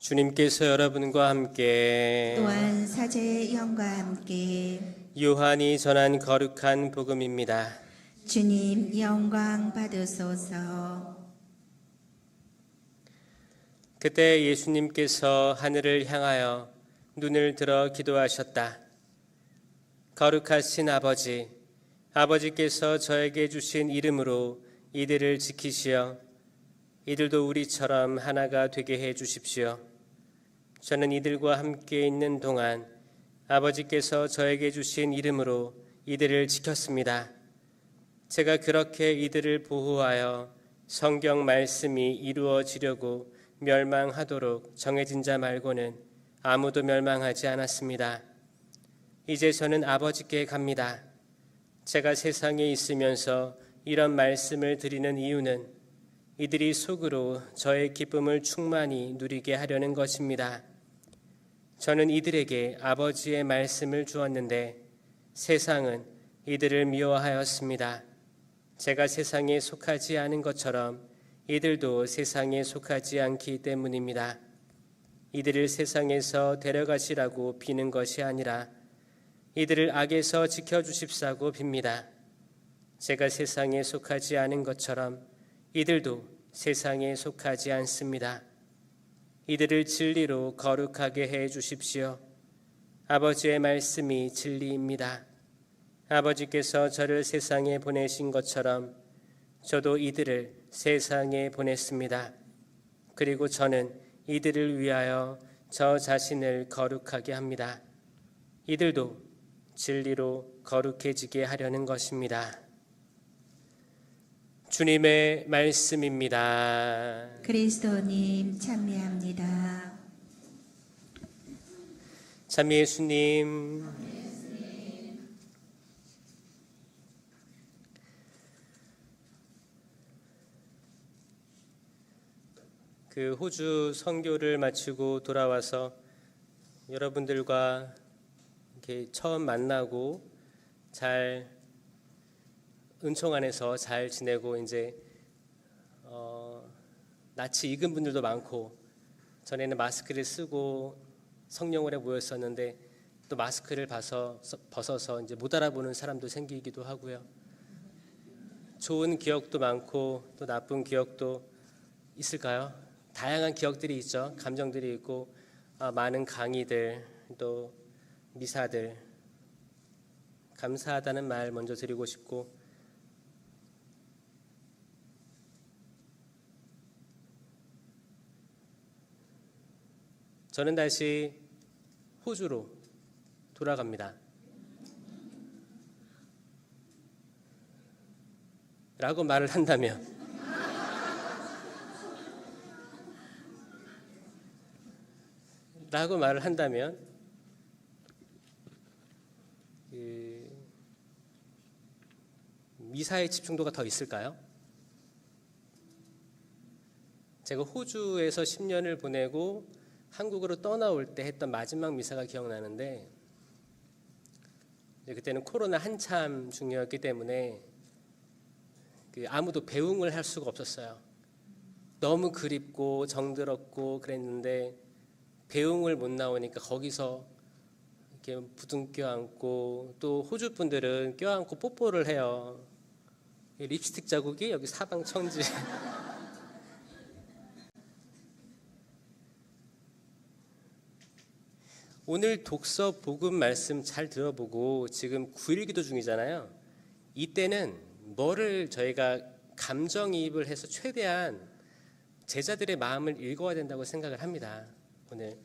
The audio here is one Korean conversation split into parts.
주님께서 여러분과 함께 또한 사제의 영과 함께 요한이 전한 거룩한 복음입니다. 주님 영광 받으소서 그때 예수님께서 하늘을 향하여 눈을 들어 기도하셨다. 거룩하신 아버지, 아버지께서 저에게 주신 이름으로 이들을 지키시어 이들도 우리처럼 하나가 되게 해 주십시오. 저는 이들과 함께 있는 동안 아버지께서 저에게 주신 이름으로 이들을 지켰습니다. 제가 그렇게 이들을 보호하여 성경 말씀이 이루어지려고 멸망하도록 정해진 자 말고는 아무도 멸망하지 않았습니다. 이제 저는 아버지께 갑니다. 제가 세상에 있으면서 이런 말씀을 드리는 이유는 이들이 속으로 저의 기쁨을 충만히 누리게 하려는 것입니다. 저는 이들에게 아버지의 말씀을 주었는데 세상은 이들을 미워하였습니다. 제가 세상에 속하지 않은 것처럼 이들도 세상에 속하지 않기 때문입니다. 이들을 세상에서 데려가시라고 비는 것이 아니라 이들을 악에서 지켜주십사고 빕니다. 제가 세상에 속하지 않은 것처럼 이들도 세상에 속하지 않습니다. 이들을 진리로 거룩하게 해 주십시오. 아버지의 말씀이 진리입니다. 아버지께서 저를 세상에 보내신 것처럼 저도 이들을 세상에 보냈습니다. 그리고 저는 이들을 위하여 저 자신을 거룩하게 합니다. 이들도 진리로 거룩해지게 하려는 것입니다. 주님의 말씀입니다. 그리스도님 찬미합니다 참 예수님. 그 호주 선교를 마치고 돌아와서 여러분들과 이렇게 처음 만나고 잘 은총 안에서 잘 지내고 이제 어, 낯이 익은 분들도 많고 전에는 마스크를 쓰고 성령원에 모였었는데 또 마스크를 봐서 벗어서 이제 못 알아보는 사람도 생기기도 하고요. 좋은 기억도 많고 또 나쁜 기억도 있을까요? 다양한 기억들이 있죠. 감정들이 있고 아, 많은 강의들 또 미사들 감사하다는 말 먼저 드리고 싶고 저는 다시 호주로 돌아갑니다. 라고 말을 한다면 라고 말을 한다면 그 미사의 집중도가 더 있을까요? 제가 호주에서 10년을 보내고 한국으로 떠나올 때 했던 마지막 미사가 기억나는데 그때는 코로나 한참 중이었기 때문에 그 아무도 배웅을 할 수가 없었어요. 너무 그립고 정들었고 그랬는데 배웅을 못 나오니까 거기서 이렇게 부둥 껴안고 또 호주 분들은 껴안고 뽀뽀를 해요. 립스틱 자국이 여기 사방 천지. 오늘 독서 복음 말씀 잘 들어보고 지금 9일 기도 중이잖아요. 이때는 뭐를 저희가 감정이입을 해서 최대한 제자들의 마음을 읽어야 된다고 생각을 합니다. 오늘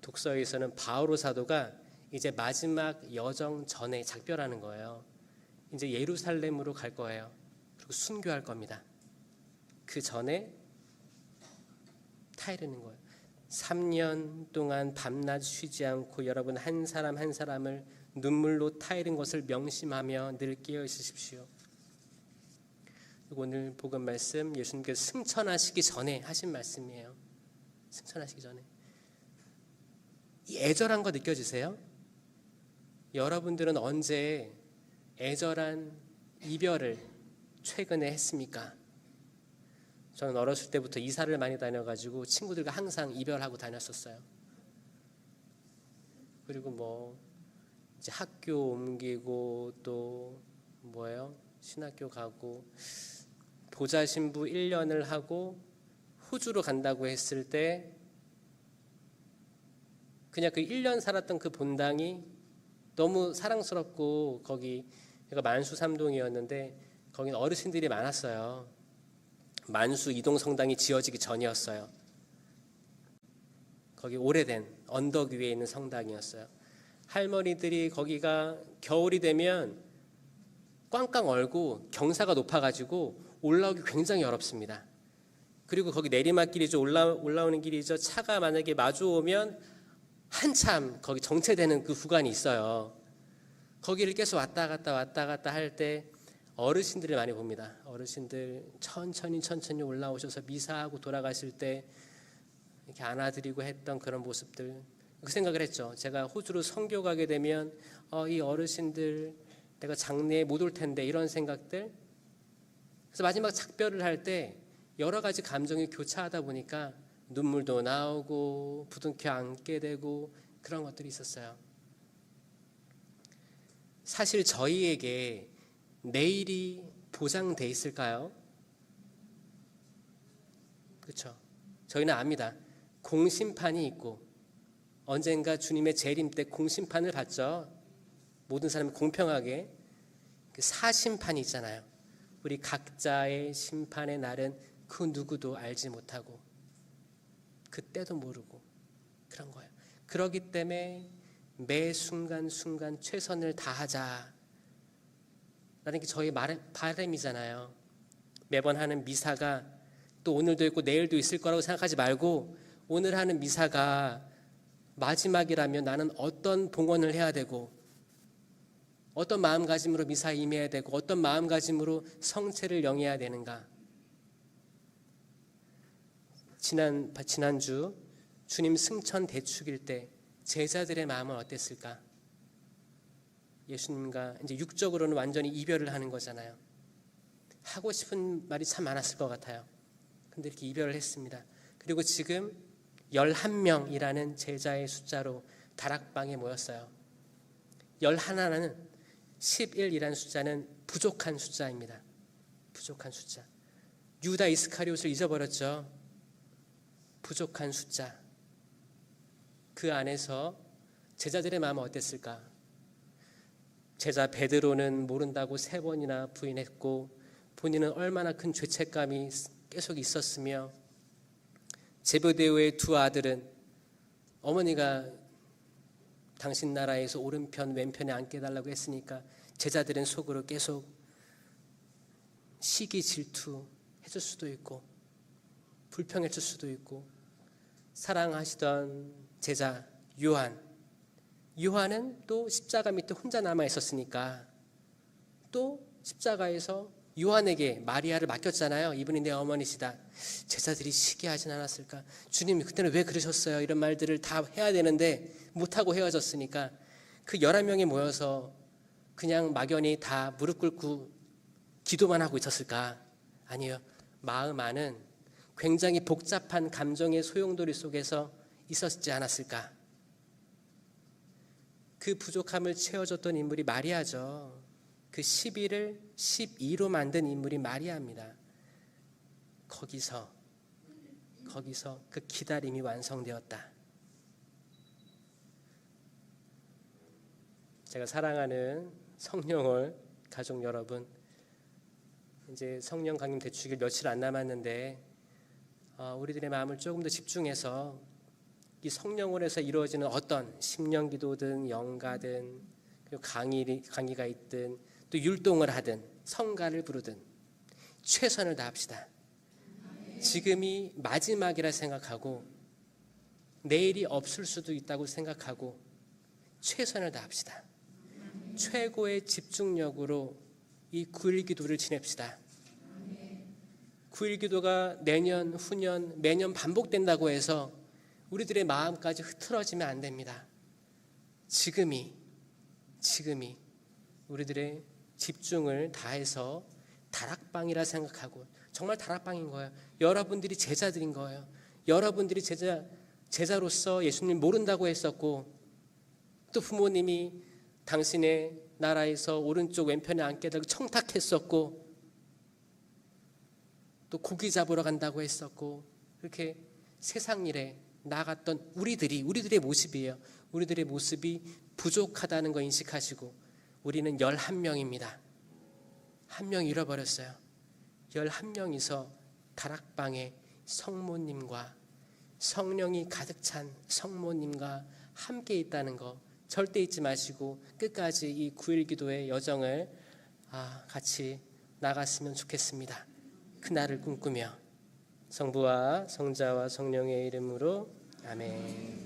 독서에서는 바오로 사도가 이제 마지막 여정 전에 작별하는 거예요. 이제 예루살렘으로 갈 거예요. 그리고 순교할 겁니다. 그 전에 타이르는 거예요. 3년 동안 밤낮 쉬지 않고 여러분 한 사람 한 사람을 눈물로 타이른 것을 명심하며 늘 깨어 있으십시오. 오늘 복음 말씀 예수님께서 승천하시기 전에 하신 말씀이에요. 승천하시기 전에 이 애절한 거 느껴지세요? 여러분들은 언제 애절한 이별을 최근에 했습니까? 저는 어렸을 때부터 이사를 많이 다녀가지고 친구들과 항상 이별하고 다녔었어요. 그리고 뭐 이제 학교 옮기고 또 뭐예요? 신학교 가고 보자 신부 1년을 하고 호주로 간다고 했을 때 그냥 그 1년 살았던 그 본당이 너무 사랑스럽고 거기 여기가 만수 삼동이었는데 거기는 어르신들이 많았어요. 만수 이동 성당이 지어지기 전이었어요. 거기 오래된 언덕 위에 있는 성당이었어요. 할머니들이 거기가 겨울이 되면 꽝꽝 얼고 경사가 높아가지고 올라오기 굉장히 어렵습니다. 그리고 거기 내리막길이죠 올라 올라오는 길이죠 차가 만약에 마주 오면 한참 거기 정체되는 그 구간이 있어요. 거기를 계속 왔다 갔다 왔다 갔다 할 때 어르신들을 많이 봅니다. 어르신들 천천히 천천히 올라오셔서 미사하고 돌아가실 때 이렇게 안아드리고 했던 그런 모습들 그 생각을 했죠. 제가 호주로 선교 가게 되면 어, 이 어르신들 내가 장례에 못 올 텐데 이런 생각들. 그래서 마지막 작별을 할 때 여러 가지 감정이 교차하다 보니까 눈물도 나오고 부둥켜 안게 되고 그런 것들이 있었어요. 사실 저희에게 내일이 보장돼 있을까요? 그렇죠. 저희는 압니다. 공심판이 있고 언젠가 주님의 재림 때 공심판을 받죠. 모든 사람이 공평하게 그 사심판이 있잖아요. 우리 각자의 심판의 날은 그 누구도 알지 못하고 그때도 모르고 그런 거예요. 그러기 때문에 매 순간 순간 최선을 다하자. 라는 게 저희 말, 바람이잖아요. 매번 하는 미사가 또 오늘도 있고 내일도 있을 거라고 생각하지 말고 오늘 하는 미사가 마지막이라면 나는 어떤 봉헌을 해야 되고 어떤 마음가짐으로 미사에 임해야 되고 어떤 마음가짐으로 성체를 영해야 되는가? 지난 지난주 주님 승천 대축일 때 제자들의 마음은 어땠을까? 예수님과 이제 육적으로는 완전히 이별을 하는 거잖아요. 하고 싶은 말이 참 많았을 것 같아요. 근데 이렇게 이별을 했습니다. 그리고 지금 11명이라는 제자의 숫자로 다락방에 모였어요. 11는 11이라는 숫자는 부족한 숫자입니다. 부족한 숫자. 유다 이스카리옷을 잊어버렸죠. 부족한 숫자. 그 안에서 제자들의 마음은 어땠을까? 제자 베드로는 모른다고 세 번이나 부인했고 본인은 얼마나 큰 죄책감이 계속 있었으며 제베데오의 두 아들은 어머니가 당신 나라에서 오른편 왼편에 앉게 달라고 했으니까 제자들은 속으로 계속 시기 질투 해줄 수도 있고 불평해줄 수도 있고 사랑하시던 제자 요한 요한은 또 십자가 밑에 혼자 남아 있었으니까 또 십자가에서 요한에게 마리아를 맡겼잖아요. 이분이 내 어머니시다. 제자들이 시기하진 않았을까? 주님 그때는 왜 그러셨어요? 이런 말들을 다 해야 되는데 못하고 헤어졌으니까 그 열한 명이 모여서 그냥 막연히 다 무릎 꿇고 기도만 하고 있었을까? 아니요. 마음 안은 굉장히 복잡한 감정의 소용돌이 속에서 있었지 않았을까? 그 부족함을 채워줬던 인물이 마리아죠. 그 11을 12로 만든 인물이 마리아입니다. 거기서 거기서 그 기다림이 완성되었다. 제가 사랑하는 성령을 가족 여러분 이제 성령 강림 대축일 며칠 안 남았는데 어, 우리들의 마음을 조금 더 집중해서 이 성령원에서 이루어지는 어떤 심령 기도든 영가든 강의 강의가 있든 또 율동을 하든 성가를 부르든 최선을 다합시다. 지금이 마지막이라 생각하고 내일이 없을 수도 있다고 생각하고 최선을 다합시다. 최고의 집중력으로 이 9일 기도를 지냅시다. 9일 기도가 내년, 후년, 매년 반복된다고 해서 우리들의 마음까지 흐트러지면 안 됩니다. 지금이, 지금이 우리들의 집중을 다해서 다락방이라 생각하고 정말 다락방인 거예요. 여러분들이 제자들인 거예요. 여러분들이 제자 제자로서 예수님 모른다고 했었고 또 부모님이 당신의 나라에서 오른쪽 왼편에 앉게 되고 청탁했었고 또 고기 잡으러 간다고 했었고 그렇게 세상 일에 나갔던 우리들이 우리들의 모습이에요. 우리들의 모습이 부족하다는 거 인식하시고 우리는 11명입니다. 한 명 잃어버렸어요. 11명이서 다락방에 성모님과 성령이 가득 찬 성모님과 함께 있다는 거 절대 잊지 마시고 끝까지 이 9일 기도의 여정을 아, 같이 나갔으면 좋겠습니다. 그날을 꿈꾸며 성부와 성자와 성령의 이름으로 아멘.